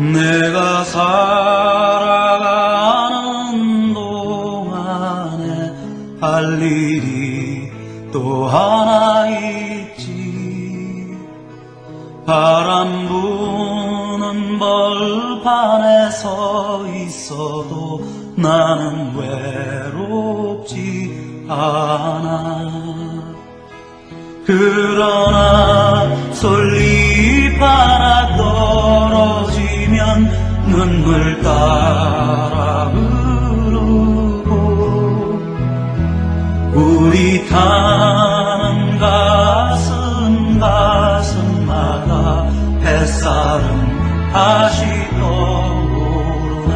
내가 살아가는 동안에 할 일이 또 하나 있지. 바람 부는 벌판에 서 있어도 나는 외롭지 않아. 그러나 솔잎 눈물 따라 흐르고 우리 타는 가슴 가슴마다 햇살은 다시 떠오르네.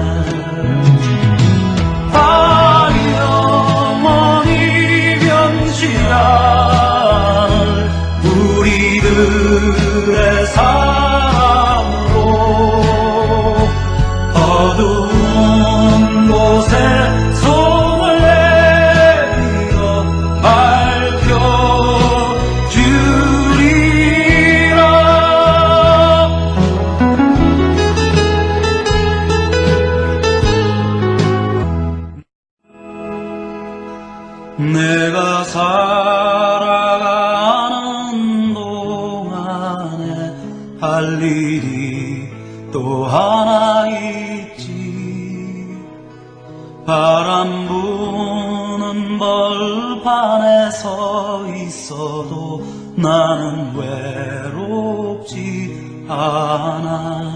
어머니 병시라는 우리들의 사 바람 부는 벌판에 서 있어도 나는 외롭지 않아.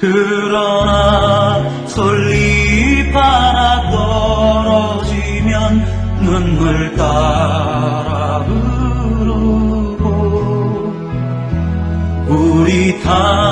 그러나 솔잎 하나 떨어지면 눈물 따라 흐르고 우리 타